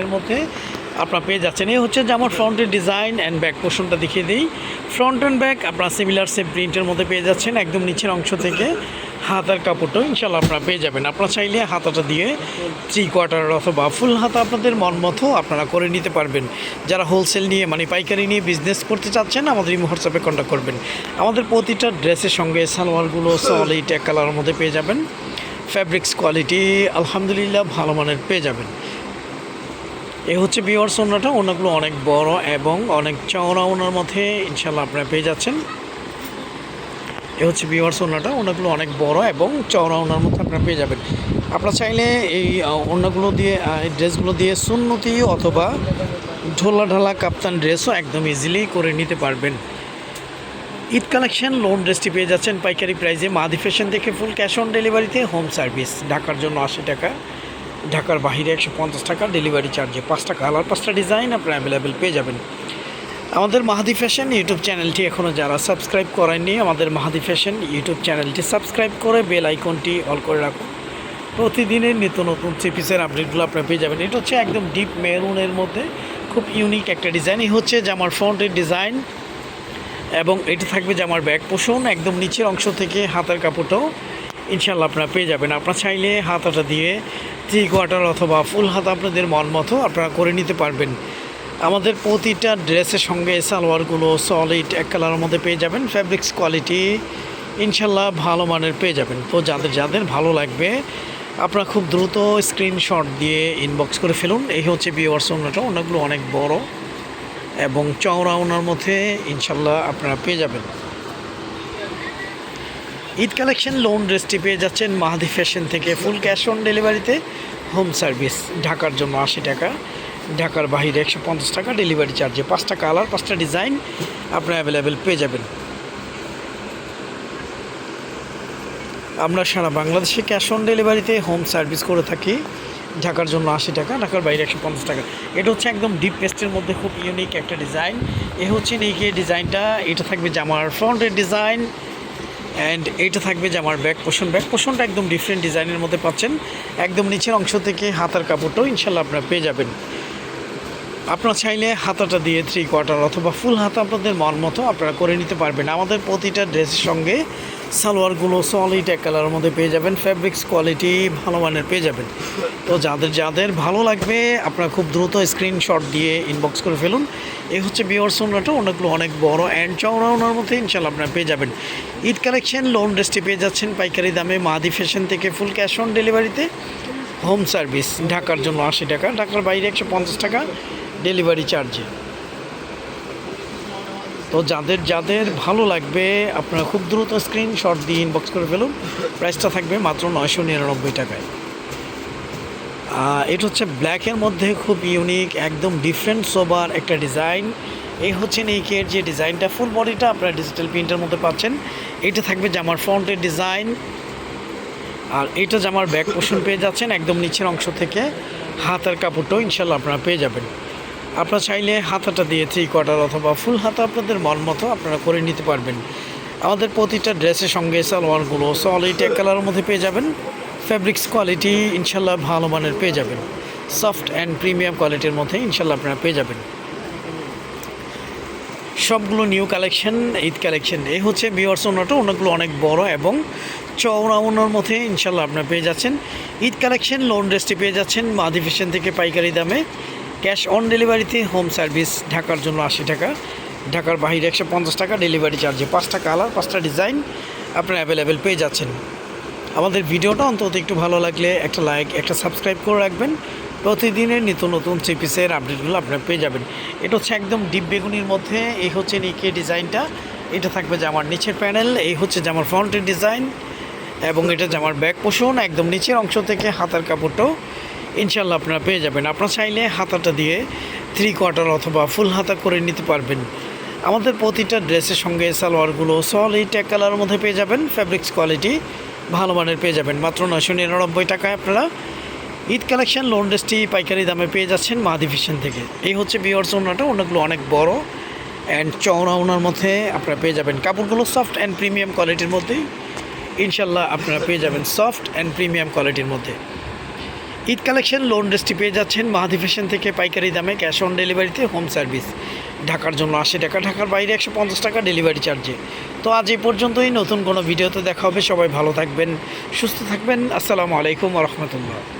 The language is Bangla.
ডিজাইনের মধ্যে আপনারা পেয়ে যাচ্ছেন। এই হচ্ছে যে আমার ফ্রন্টের ডিজাইন অ্যান্ড ব্যাক পোর্শনটা দেখিয়ে দিই। ফ্রন্ট অ্যান্ড ব্যাক আপনারা সিমিলার সেম প্রিন্টের মধ্যে পেয়ে যাচ্ছেন, একদম নিচের অংশ থেকে হাতার কাপড়টাও ইনশাল্লাহ আপনারা পেয়ে যাবেন। আপনারা চাইলে হাতাটা দিয়ে থ্রি কোয়ার্টার অথবা ফুল হাতা আপনাদের মন মতো আপনারা করে নিতে পারবেন। যারা হোলসেল নিয়ে মানে পাইকারি নিয়ে বিজনেস করতে চাচ্ছেন, আমাদের এই হোয়াটসঅ্যাপে কন্ট্যাক্ট করবেন। আমাদের প্রতিটা ড্রেসের সঙ্গে সালোয়ারগুলো সলিড এক কালারের মধ্যে পেয়ে যাবেন। ফ্যাব্রিক্স কোয়ালিটি আলহামদুলিল্লাহ ভালো মানের পেয়ে যাবেন। এ হচ্ছে বিওয়ার সোনাটা ওনাগুলো অনেক বড় এবং অনেক চওড়া ওনার মধ্যে ইনশাল্লাহ আপনারা পেয়ে যাচ্ছেন। এ হচ্ছে বিওয়ার সোনাটা ওনাগুলো অনেক বড় এবং চওড়া ওনার মধ্যে আপনারা পেয়ে যাবেন। আপনারা চাইলে এই ওনাগুলো দিয়ে এই ড্রেসগুলো দিয়ে সুন্নতি অথবা ঢোলা ঢালা কাপ্তান ড্রেসও একদম ইজিলি করে নিতে পারবেন। ঈদ কালেকশন, লোন ড্রেসটি পেয়ে যাচ্ছেন পাইকারি প্রাইসে। মাদি ফ্যাশন থেকে ফুল ক্যাশ অন ডেলিভারিতে, হোম সার্ভিস, ঢাকার জন্য আশি টাকা। ঢাকার বাহিরে একশো পঞ্চাশ টাকা ডেলিভারি চার্জে পাঁচটা কালার পাঁচটা ডিজাইন আপনারা অ্যাভেলেবেল পেয়ে যাবেন। আমাদের মাহাদি ফ্যাশন ইউটিউব চ্যানেলটি এখনও যারা সাবস্ক্রাইব করেননি আমাদের মাহাদি ফ্যাশন ইউটিউব চ্যানেলটি সাবস্ক্রাইব করে বেল আইকনটি অল করে রাখুন। প্রতিদিনের নিত্য নতুন থ্রি পিসের আপডেটগুলো আপনারা পেয়ে যাবেন। এটা হচ্ছে একদম ডিপ মেরুনের মধ্যে খুব ইউনিক একটা ডিজাইন এই হচ্ছে জামার ফ্রন্টের ডিজাইন এবং এটা থাকবে জামার ব্যাক পোষণ একদম নিচের অংশ থেকে হাতের কাপড়টাও ইনশাল্লাহ আপনারা পেয়ে যাবেন। আপনারা চাইলে হাতাটা দিয়ে থ্রি কোয়ার্টার অথবা ফুল হাত আপনাদের মন মতো আপনারা করে নিতে পারবেন। আমাদের প্রতিটা ড্রেসের সঙ্গে সালোয়ারগুলো সলিড এক কালারের মধ্যে পেয়ে যাবেন ফ্যাব্রিক্স কোয়ালিটি ইনশাল্লাহ ভালো মানের পেয়ে যাবেন। তো যাদের যাদের ভালো লাগবে, আপনারা খুব দ্রুত স্ক্রিনশট দিয়ে ইনবক্স করে ফেলুন। এই হচ্ছে বিওয়ার্স ওনাটা ওনাগুলো অনেক বড় এবং চওড়া ওনার মধ্যে ইনশাল্লাহ আপনারা পেয়ে যাবেন। ঈদ কালেকশন লোন ড্রেসটি পেয়ে যাচ্ছেন মাহাদি ফ্যাশন থেকে। ফুল ক্যাশ অন ডেলিভারিতে হোম সার্ভিস ঢাকার জন্য আশি টাকা। ঢাকার বাহিরে একশো পঞ্চাশ টাকা ডেলিভারি চার্জে পাঁচটা কালার পাঁচটা ডিজাইন আপনারা অ্যাভেলেবেল পেয়ে যাবেন। আমরা সারা বাংলাদেশে ক্যাশ অন ডেলিভারিতে হোম সার্ভিস করে থাকি। ঢাকার জন্য আশি টাকা, ঢাকার বাইরে একশো পঞ্চাশ টাকা। এটা হচ্ছে একদম ডিপ পেস্টের মধ্যে খুব ইউনিক একটা ডিজাইন এ হচ্ছে নেইকে ডিজাইনটা এটা থাকবে জামার ফ্রন্টের ডিজাইন অ্যান্ড এইটা থাকবে যে আমার ব্যাক পোষণ। ব্যাক পোষণটা একদম ডিফারেন্ট ডিজাইনের মধ্যে পাচ্ছেন। একদম নিচের অংশ থেকে হাতার কাপড়টাও ইনশাল্লাহ আপনারা পেয়ে যাবেন। আপনারা চাইলে হাতাটা দিয়ে থ্রি কোয়ার্টার অথবা ফুল হাতা আপনাদের মন মতো আপনারা করে নিতে পারবেন। আমাদের প্রতিটা ড্রেসের সঙ্গে সালোয়ারগুলো সলিড এক কালারের মধ্যে পেয়ে যাবেন ফ্যাব্রিক্স কোয়ালিটি ভালো মানের পেয়ে যাবেন। তো যাদের যাদের ভালো লাগবে, আপনারা খুব দ্রুত স্ক্রিনশট দিয়ে ইনবক্স করে ফেলুন। এই হচ্ছে বিওর সোনাটা অনেকগুলো অনেক বড় অ্যান্ড চওড়া ওনার মধ্যে ইনশাল্লাহ আপনারা পেয়ে যাবেন। ঈদ কালেকশন লোন ড্রেসটি পেয়ে যাচ্ছেন পাইকারি দামে মাদি ফ্যাশন থেকে ফুল ক্যাশ অন ডেলিভারিতে হোম সার্ভিস ঢাকার জন্য আশি টাকা, ঢাকার বাইরে একশো পঞ্চাশ টাকা ডেলিভারি চার্জে তো যাদের যাদের ভালো লাগবে, আপনারা খুব দ্রুত স্ক্রিনশট দিয়ে ইনবক্স করে ফেলুন। প্রাইসটা থাকবে মাত্র নয়শো নিরানব্বই টাকায়। এটা হচ্ছে ব্ল্যাকের মধ্যে খুব ইউনিক একদম ডিফারেন্ট সোবার একটা ডিজাইন এই হচ্ছে নেইকের যে ডিজাইনটা ফুল বডিটা আপনারা ডিজিটাল প্রিন্টের মধ্যে পাচ্ছেন। এটা থাকবে জামার ফ্রন্টের ডিজাইন আর এটা জামার ব্যাক পোষণ পেয়ে যাচ্ছেন, একদম নিচের অংশ থেকে হাতার কাপড়টাও ইনশাল্লাহ আপনারা পেয়ে যাবেন। আপনারা চাইলে হাতাটা দিয়ে থ্রি কোয়ার্টার অথবা ফুল হাতা আপনাদের মন মতো আপনারা করে নিতে পারবেন। আমাদের প্রতিটা ড্রেসের সঙ্গে সালোয়ারগুলো সলিড এক কালারের মধ্যে পেয়ে যাবেন। ফ্যাব্রিক্স কোয়ালিটি ইনশাল্লাহ ভালো মানের পেয়ে যাবেন। সফট অ্যান্ড প্রিমিয়াম কোয়ালিটির মধ্যে ইনশাল্লাহ আপনারা পেয়ে যাবেন। সবগুলো নিউ কালেকশন ঈদ কালেকশন এই হচ্ছে বিওয়ার্স ওনাটা ওনাগুলো অনেক বড় এবং চওড়া ওনার মধ্যে ইনশাল্লাহ আপনারা পেয়ে যাচ্ছেন। ঈদ কালেকশন লোন ড্রেসটি পেয়ে যাচ্ছেন, মাদি থেকে পাইকারি দামে। ক্যাশ অন ডেলিভারিতে হোম সার্ভিস ঢাকার জন্য আশি টাকা। ঢাকার বাহিরে একশো পঞ্চাশ টাকা ডেলিভারি চার্জে। পাঁচটা কালার পাঁচটা ডিজাইন আপনারা অ্যাভেলেবেল পেয়ে যাচ্ছেন। আমাদের ভিডিওটা অন্তত একটু ভালো লাগলে একটা লাইক একটা সাবস্ক্রাইব করে রাখবেন। প্রতিদিনের নিত্য নতুন চিপিসের আপডেটগুলো আপনারা পেয়ে যাবেন। এটা হচ্ছে একদম ডিপ বেগুনির মধ্যে এই হচ্ছে নিকে ডিজাইনটা এটা থাকবে জামার নিচের প্যানেল এই হচ্ছে জামার ফ্রন্টের ডিজাইন এবং এটা জামার ব্যাক পোষণ একদম নিচের অংশ থেকে হাতার কাপড়টাও। ইনশাল্লাহ আপনারা পেয়ে যাবেন। আপনারা চাইলে হাতাটা দিয়ে থ্রি কোয়ার্টার অথবা ফুল হাতা করে নিতে পারবেন। আমাদের প্রতিটা ড্রেসের সঙ্গে সালোয়ারগুলো সল সলিড এক কালারের মধ্যে পেয়ে যাবেন। ফ্যাব্রিক্স কোয়ালিটি ভালো মানের পেয়ে যাবেন। মাত্র নয়শো নিরানব্বই টাকায় আপনারা ঈদ কালেকশন লোন ড্রেসটি পাইকারি দামে পেয়ে যাচ্ছেন মাদি ফ্যাশন থেকে। এই হচ্ছে বিয়ার্স ওনাটা ওনাগুলো অনেক বড় অ্যান্ড চওড়া ওনার মধ্যে আপনারা পেয়ে যাবেন। কাপড়গুলো সফট অ্যান্ড প্রিমিয়াম কোয়ালিটির মধ্যেই ইনশাল্লাহ আপনারা পেয়ে যাবেন সফট অ্যান্ড প্রিমিয়াম কোয়ালিটির মধ্যে। ঈদ কালেকশন লোন রেস্টি পেয়ে যাচ্ছেন মাহাদি ফ্যাশন থেকে পাইকারি দামে ক্যাশ অন ডেলিভারিতে হোম সার্ভিস ঢাকার জন্য আশি টাকা, ঢাকার বাইরে একশো পঞ্চাশ টাকা ডেলিভারি চার্জে তো আজ এই পর্যন্তই, নতুন কোনো ভিডিওতে দেখা হবে, সবাই ভালো থাকবেন, সুস্থ থাকবেন, আসসালামু আলাইকুম রহমতুল্লাহ।